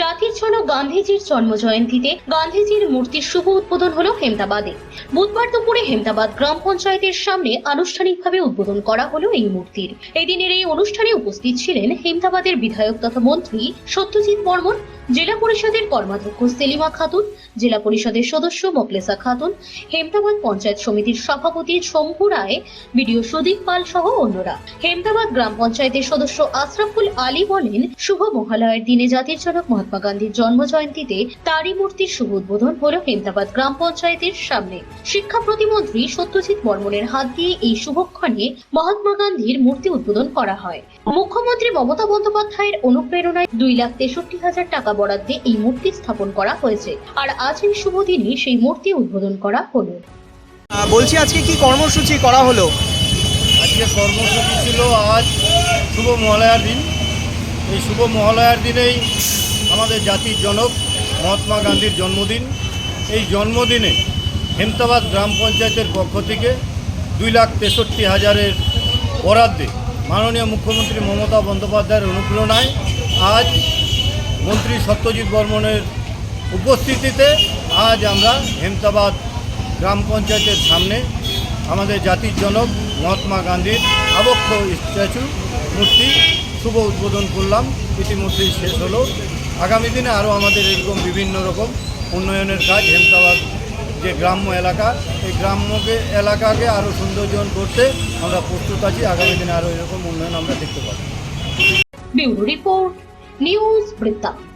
জাতির জনক গান্ধীজির জন্ম জয়ন্তীতে গান্ধীজির মূর্তির শুভ উদ্বোধন হলো হেমদাবাদে বুধবার দুপুরে হেমদাবাদ গ্রাম পঞ্চায়েতের সামনে আনুষ্ঠানিকভাবে উদ্বোধন করা হলো এই মূর্তির। এই দিনের এই অনুষ্ঠানে উপস্থিত ছিলেন হেমদাবাদের বিধায়ক তথা মন্ত্রী সত্যজিৎ বর্মন, জেলা পরিষদের কর্মাধ্যক্ষ সেলিমা খাতুন, জেলা পরিষদের সদস্য মোকলেসা খাতুন হেমদাবাদ পঞ্চায়েত সমিতির সভাপতি শম্ভু রায়, বিডিও সুদীপ পাল সহ অন্যরা। হেমদাবাদ গ্রাম পঞ্চায়েতের সদস্য আশরাফুল আলী বলেন, শুভ মহালয়ের দিনে জাতির জনক মহাত্মা গান্ধীর জন্ম জয়ন্তীতে তারই মূর্তির শুভ উদ্বোধন হল হেমদাবাদ গ্রাম পঞ্চায়েতের সামনে। শিক্ষা প্রতিমন্ত্রী সত্যজিৎ বর্মনের হাত দিয়ে এই শুভক্ষণে মহাত্মা গান্ধীর মূর্তি উদ্বোধন করা হয়। মুখ্যমন্ত্রী মমতা বন্দ্যোপাধ্যায়ের অনুপ্রেরণায় দুই লাখ তেষট্টি হাজার টাকা বরাদ্দে এই মূর্তি স্থাপন করা হয়েছে। আর আজ এই শুভ দিনে সেই মূর্তি উদ্বোধন করা হলো। বলছি আজকে কি কর্মসূচি করা হলো? আজকে কর্মসূচি ছিল আজ শুভ মহালয়ার দিন। এই শুভ মহালয়ার দিনেই আমাদের জাতির জনক মহাত্মা গান্ধীর জন্মদিন। এই জন্মদিনে হেমতাবাদ গ্রাম পঞ্চায়েতের পক্ষ থেকে দুই লাখ তেষট্টি হাজারের বরাদ্দে মাননীয় মুখ্যমন্ত্রী মমতা বন্দ্যোপাধ্যায়ের অনুপ্রেরণায় আজ মন্ত্রী সত্যজিৎ বর্মনের উপস্থিতিতে আজ আমরা হেমতাবাদ গ্রাম পঞ্চায়েতের সামনে আমাদের জাতির জনক মহাত্মা গান্ধীর আবক্ষ স্ট্যাচু মূর্তি শুভ উদ্বোধন করলাম। ইতিমধ্যেই শেষ হলো। আগামী দিনে আরও আমাদের এরকম বিভিন্ন রকম উন্নয়নের কাজ হেমতাবাদ যে গ্রাম্য এলাকা, এই গ্রাম্যকে এলাকাকে আরও সৌন্দর্যন করতে আমরা প্রস্তুত আছি। আগামী দিনে আরও এরকম উন্নয়ন আমরা দেখতে পাবো। রিপোর্ট, নিউজ বৃত্তান্ত।